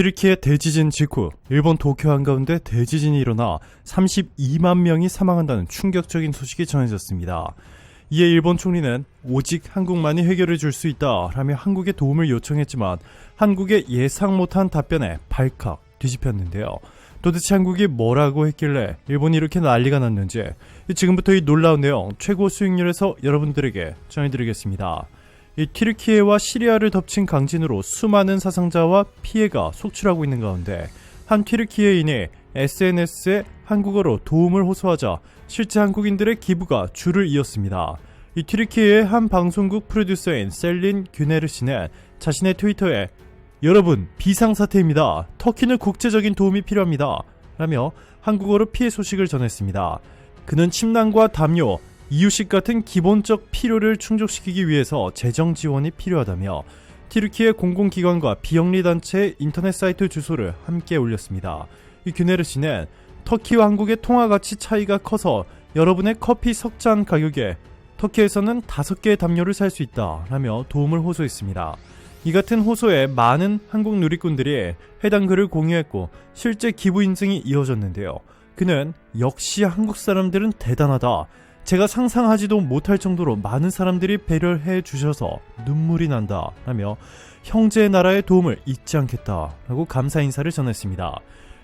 튀르키예 대지진 직후 일본 도쿄 한가운데 대지진이 일어나 32만 명이 사망한다는 충격적인 소식이 전해졌습니다. 이에 일본 총리는 오직 한국만이 해결해 줄 수 있다라며 한국에 도움을 요청했지만 한국의 예상 못한 답변에 발칵 뒤집혔는데요. 도대체 한국이 뭐라고 했길래 일본이 이렇게 난리가 났는지 지금부터 이 놀라운 내용 최고 수익률에서 여러분들에게 전해드리겠습니다. 이 튀르키예와 시리아를 덮친 강진으로 수많은 사상자와 피해가 속출하고 있는 가운데 한 튀르키예인이 SNS에 한국어로 도움을 호소하자 실제 한국인들의 기부가 줄을 이었습니다. 이 튀르키예의 한 방송국 프로듀서인 셀린 규네르 씨는 자신의 트위터에 여러분 비상사태입니다. 터키는 국제적인 도움이 필요합니다. 라며 한국어로 피해 소식을 전했습니다. 그는 침낭과 담요, 이유식 같은 기본적 필요를 충족시키기 위해서 재정 지원이 필요하다며 티르키의 공공기관과 비영리단체의 인터넷 사이트 주소를 함께 올렸습니다. 이 규네르 씨는 터키와 한국의 통화 가치 차이가 커서 여러분의 커피 석잔 가격에 터키에서는 다섯 개의 담요를 살 수 있다 라며 도움을 호소했습니다. 이 같은 호소에 많은 한국 누리꾼들이 해당 글을 공유했고 실제 기부 인증이 이어졌는데요. 그는 역시 한국 사람들은 대단하다. 제가 상상하지도 못할 정도로 많은 사람들이 배려해 주셔서 눈물이 난다. 라며 형제의 나라의 도움을 잊지 않겠다. 라고 감사 인사를 전했습니다.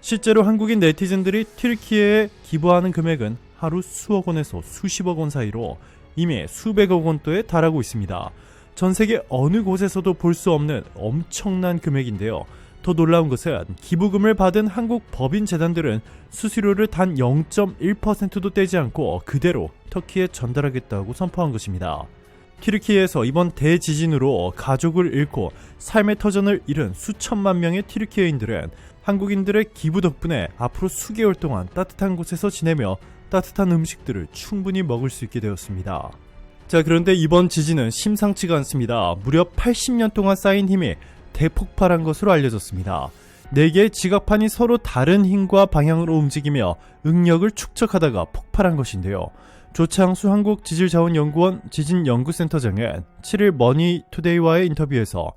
실제로 한국인 네티즌들이 튀르키예에 기부하는 금액은 하루 수억 원에서 수십억 원 사이로 이미 수백억 원대에 달하고 있습니다. 전 세계 어느 곳에서도 볼 수 없는 엄청난 금액인데요. 더 놀라운 것은 기부금을 받은 한국 법인 재단들은 수수료를 단 0.1%도 떼지 않고 그대로 터키에 전달하겠다고 선포한 것입니다. 튀르키예에서 이번 대지진으로 가족을 잃고 삶의 터전을 잃은 수천만 명의 튀르키예인들은 한국인들의 기부 덕분에 앞으로 수개월 동안 따뜻한 곳에서 지내며 따뜻한 음식들을 충분히 먹을 수 있게 되었습니다. 자, 그런데 이번 지진은 심상치가 않습니다. 무려 80년 동안 쌓인 힘이 대폭발한 것으로 알려졌습니다. 4개의 지각판이 서로 다른 힘과 방향으로 움직이며 응력을 축적하다가 폭발한 것인데요. 조창수 한국 지질자원연구원 지진연구센터장은 7일 머니투데이와의 인터뷰에서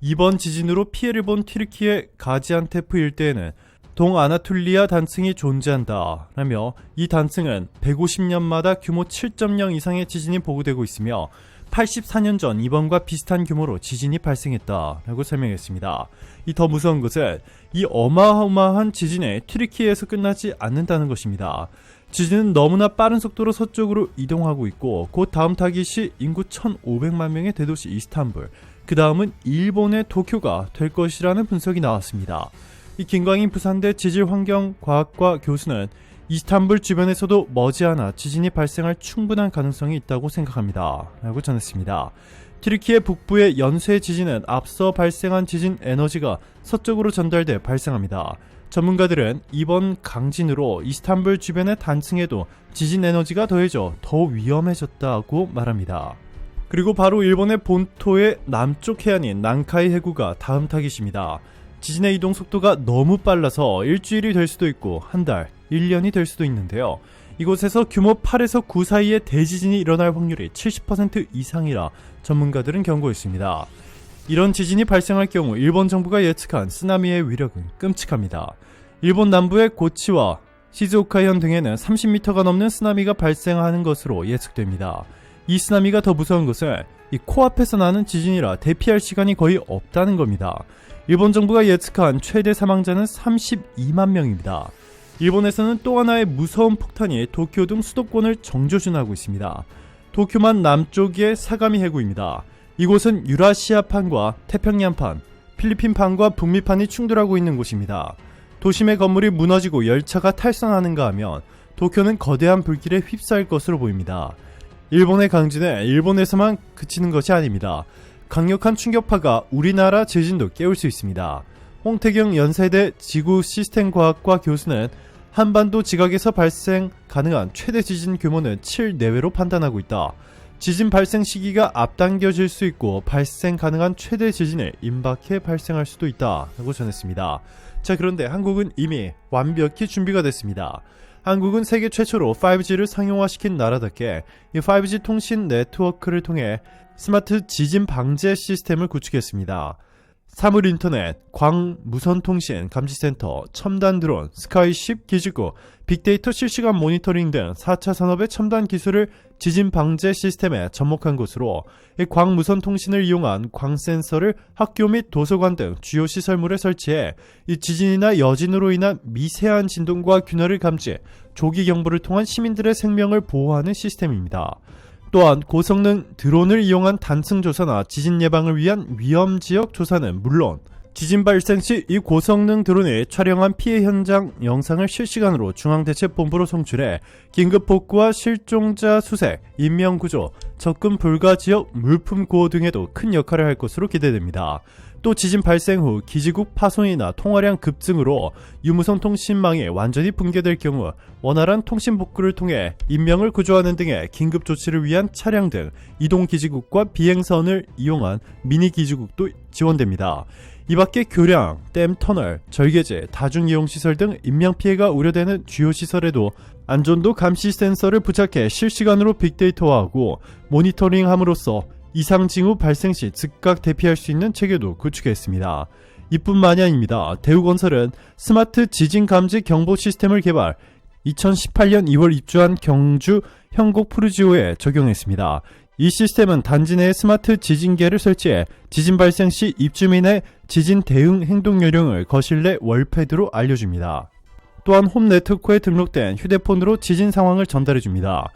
이번 지진으로 피해를 본 튀르키예 가지안테프 일대에는 동아나툴리아 단층이 존재한다 라며 이 단층은 150년마다 규모 7.0 이상의 지진이 보고되고 있으며 84년 전 이번과 비슷한 규모로 지진이 발생했다 라고 설명했습니다. 이 더 무서운 것은 이 어마어마한 지진에 튀르키예에서 끝나지 않는다는 것입니다. 지진은 너무나 빠른 속도로 서쪽으로 이동하고 있고 곧 다음 타깃이 인구 1,500만 명의 대도시 이스탄불, 그 다음은 일본의 도쿄가 될 것이라는 분석이 나왔습니다. 이 김광인 부산대 지질환경과학과 교수는 이스탄불 주변에서도 머지않아 지진이 발생할 충분한 가능성이 있다고 생각합니다. 라고 전했습니다. 튀르키예 북부의 연쇄 지진은 앞서 발생한 지진 에너지가 서쪽으로 전달돼 발생합니다. 전문가들은 이번 강진으로 이스탄불 주변의 단층에도 지진 에너지가 더해져 더 위험해졌다고 말합니다. 그리고 바로 일본의 본토의 남쪽 해안인 난카이 해구가 다음 타깃입니다. 지진의 이동 속도가 너무 빨라서 일주일이 될 수도 있고 한 달, 1년이 될 수도 있는데요. 이곳에서 규모 8에서 9 사이의 대지진이 일어날 확률이 70% 이상이라 전문가들은 경고했습니다. 이런 지진이 발생할 경우 일본 정부가 예측한 쓰나미의 위력은 끔찍합니다. 일본 남부의 고치와 시즈오카현 등에는 30m가 넘는 쓰나미가 발생하는 것으로 예측됩니다. 이 쓰나미가 더 무서운 것은 이 코앞에서 나는 지진이라 대피할 시간이 거의 없다는 겁니다. 일본 정부가 예측한 최대 사망자는 32만 명입니다. 일본에서는 또 하나의 무서운 폭탄이 도쿄 등 수도권을 정조준하고 있습니다. 도쿄만 남쪽의 사가미 해구입니다. 이곳은 유라시아판과 태평양판, 필리핀판과 북미판이 충돌하고 있는 곳입니다. 도심의 건물이 무너지고 열차가 탈선하는가 하면 도쿄는 거대한 불길에 휩싸일 것으로 보입니다. 일본의 강진은 일본에서만 그치는 것이 아닙니다. 강력한 충격파가 우리나라 제진도 깨울 수 있습니다. 홍태경 연세대 지구 시스템 과학과 교수는 한반도 지각에서 발생 가능한 최대 지진 규모는 7 내외로 판단하고 있다. 지진 발생 시기가 앞당겨질 수 있고 발생 가능한 최대 지진을 임박해 발생할 수도 있다. 라고 전했습니다. 자, 그런데 한국은 이미 완벽히 준비가 됐습니다. 한국은 세계 최초로 5G를 상용화시킨 나라답게 이 5G 통신 네트워크를 통해 스마트 지진 방제 시스템을 구축했습니다. 사물인터넷, 광무선통신 감지센터, 첨단 드론, 스카이십 기지국, 빅데이터 실시간 모니터링 등 4차 산업의 첨단 기술을 지진 방제 시스템에 접목한 곳으로 이 광무선 통신을 이용한 광센서를 학교 및 도서관 등 주요 시설물에 설치해 이 지진이나 여진으로 인한 미세한 진동과 균열을 감지, 조기 경보를 통한 시민들의 생명을 보호하는 시스템입니다. 또한 고성능 드론을 이용한 단층 조사나 지진 예방을 위한 위험 지역 조사는 물론 지진 발생 시 이 고성능 드론이 촬영한 피해 현장 영상을 실시간으로 중앙대책본부로 송출해 긴급 복구와 실종자 수색, 인명 구조, 접근 불가 지역 물품 구호 등에도 큰 역할을 할 것으로 기대됩니다. 또 지진 발생 후 기지국 파손이나 통화량 급증으로 유무선 통신망이 완전히 붕괴될 경우 원활한 통신 복구를 통해 인명을 구조하는 등의 긴급 조치를 위한 차량 등 이동 기지국과 비행선을 이용한 미니 기지국도 지원됩니다. 이 밖에 교량, 댐 터널, 절개제, 다중이용시설 등 인명피해가 우려되는 주요 시설에도 안전도 감시 센서를 부착해 실시간으로 빅데이터화하고 모니터링함으로써 이상 징후 발생 시 즉각 대피할 수 있는 체계도 구축했습니다. 이뿐만이 아닙니다. 대우건설은 스마트 지진 감지 경보 시스템을 개발, 2018년 2월 입주한 경주 형곡 푸르지오에 적용했습니다. 이 시스템은 단지 내에 스마트 지진계를 설치해 지진 발생 시 입주민의 지진 대응 행동 요령을 거실 내 월패드로 알려줍니다. 또한 홈 네트워크에 등록된 휴대폰으로 지진 상황을 전달해줍니다.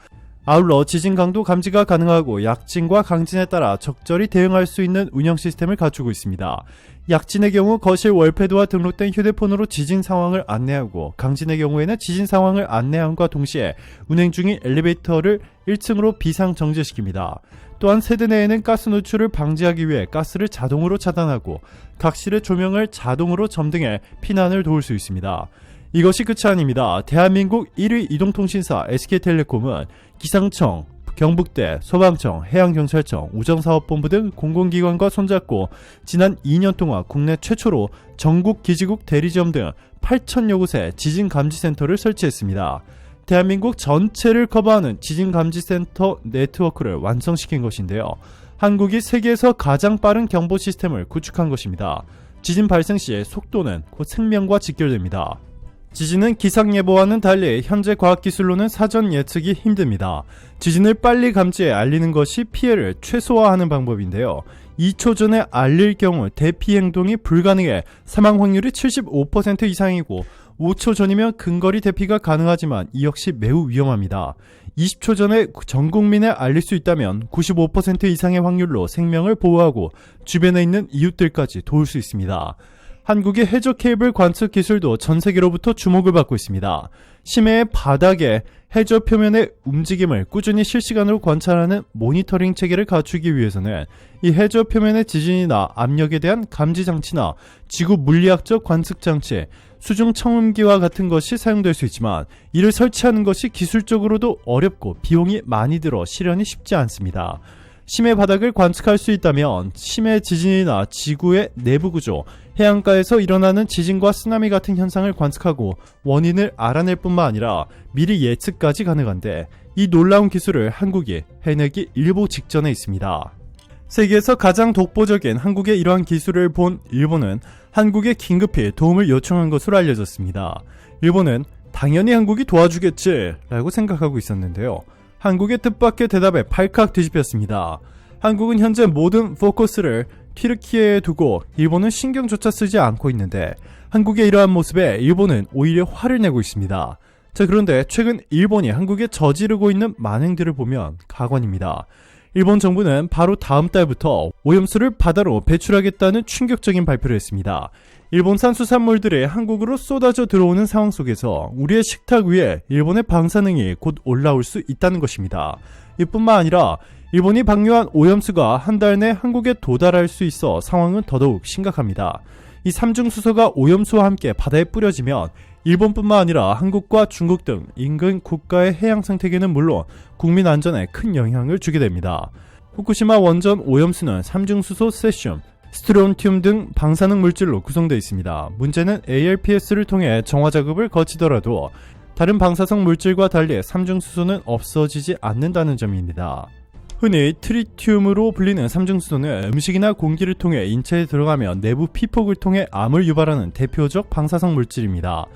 아울러 지진 강도 감지가 가능하고 약진과 강진에 따라 적절히 대응할 수 있는 운영 시스템을 갖추고 있습니다. 약진의 경우 거실 월패드와 등록된 휴대폰으로 지진 상황을 안내하고 강진의 경우에는 지진 상황을 안내함과 동시에 운행 중인 엘리베이터를 1층으로 비상 정지시킵니다. 또한 세대 내에는 가스 노출을 방지하기 위해 가스를 자동으로 차단하고 각 실의 조명을 자동으로 점등해 피난을 도울 수 있습니다. 이것이 끝이 아닙니다. 대한민국 1위 이동통신사 SK텔레콤은 기상청, 경북대, 소방청, 해양경찰청, 우정사업본부 등 공공기관과 손잡고 지난 2년 동안 국내 최초로 전국 기지국 대리점 등 8천여 곳에 지진감지센터를 설치했습니다. 대한민국 전체를 커버하는 지진감지센터 네트워크를 완성시킨 것인데요. 한국이 세계에서 가장 빠른 경보 시스템을 구축한 것입니다. 지진 발생 시의 속도는 곧 생명과 직결됩니다. 지진은 기상 예보와는 달리 현재 과학기술로는 사전 예측이 힘듭니다. 지진을 빨리 감지해 알리는 것이 피해를 최소화하는 방법인데요. 2초 전에 알릴 경우 대피 행동이 불가능해 사망 확률이 75% 이상이고 5초 전이면 근거리 대피가 가능하지만 이 역시 매우 위험합니다. 20초 전에 전 국민에 알릴 수 있다면 95% 이상의 확률로 생명을 보호하고 주변에 있는 이웃들까지 도울 수 있습니다. 한국의 해저 케이블 관측 기술도 전 세계로부터 주목을 받고 있습니다. 심해의 바닥에 해저 표면의 움직임을 꾸준히 실시간으로 관찰하는 모니터링 체계를 갖추기 위해서는 이 해저 표면의 지진이나 압력에 대한 감지 장치나 지구 물리학적 관측 장치, 수중 청음기와 같은 것이 사용될 수 있지만 이를 설치하는 것이 기술적으로도 어렵고 비용이 많이 들어 실현이 쉽지 않습니다. 심해 바닥을 관측할 수 있다면 심해 지진이나 지구의 내부 구조, 해안가에서 일어나는 지진과 쓰나미 같은 현상을 관측하고 원인을 알아낼 뿐만 아니라 미리 예측까지 가능한데 이 놀라운 기술을 한국이 해내기 일보 직전에 있습니다. 세계에서 가장 독보적인 한국의 이러한 기술을 본 일본은 한국에 긴급히 도움을 요청한 것으로 알려졌습니다. 일본은 당연히 한국이 도와주겠지 라고 생각하고 있었는데요. 한국의 뜻밖의 대답에 팔칵 뒤집혔습니다. 한국은 현재 모든 포커스를 튀르키예에 두고 일본은 신경조차 쓰지 않고 있는데 한국의 이러한 모습에 일본은 오히려 화를 내고 있습니다. 자, 그런데 최근 일본이 한국에 저지르고 있는 만행들을 보면 가관입니다. 일본 정부는 바로 다음 달부터 오염수를 바다로 배출하겠다는 충격적인 발표를 했습니다. 일본산 수산물들이 한국으로 쏟아져 들어오는 상황 속에서 우리의 식탁 위에 일본의 방사능이 곧 올라올 수 있다는 것입니다. 이뿐만 아니라 일본이 방류한 오염수가 한 달 내 한국에 도달할 수 있어 상황은 더더욱 심각합니다. 이 삼중수소가 오염수와 함께 바다에 뿌려지면 일본뿐만 아니라 한국과 중국 등 인근 국가의 해양 생태계는 물론 국민 안전에 큰 영향을 주게 됩니다. 후쿠시마 원전 오염수는 삼중수소 세슘, 스트론튬 등 방사능 물질로 구성되어 있습니다. 문제는 ALPS를 통해 정화 작업을 거치더라도 다른 방사성 물질과 달리 삼중수소는 없어지지 않는다는 점입니다. 흔히 트리튬으로 불리는 삼중수소는 음식이나 공기를 통해 인체에 들어가면 내부 피폭을 통해 암을 유발하는 대표적 방사성 물질입니다.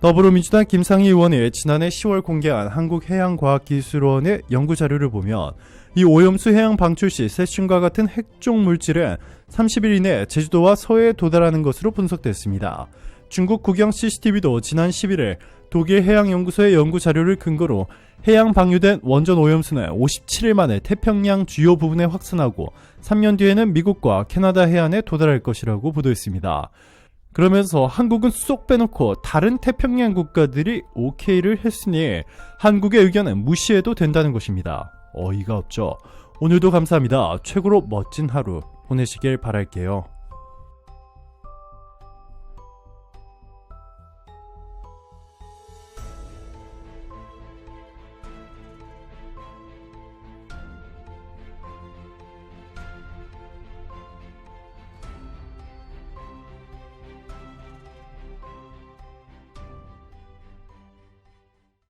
더불어민주당 김상희 의원이 지난해 10월 공개한 한국해양과학기술원의 연구 자료를 보면 이 오염수 해양 방출 시 세슘과 같은 핵종 물질은 30일 이내 제주도와 서해에 도달하는 것으로 분석됐습니다. 중국 국영 CCTV도 지난 11일 독일 해양연구소의 연구 자료를 근거로 해양 방류된 원전 오염수는 57일 만에 태평양 주요 부분에 확산하고 3년 뒤에는 미국과 캐나다 해안에 도달할 것이라고 보도했습니다. 그러면서 한국은 쏙 빼놓고 다른 태평양 국가들이 오케이를 했으니 한국의 의견은 무시해도 된다는 것입니다. 어이가 없죠. 오늘도 감사합니다. 최고로 멋진 하루 보내시길 바랄게요.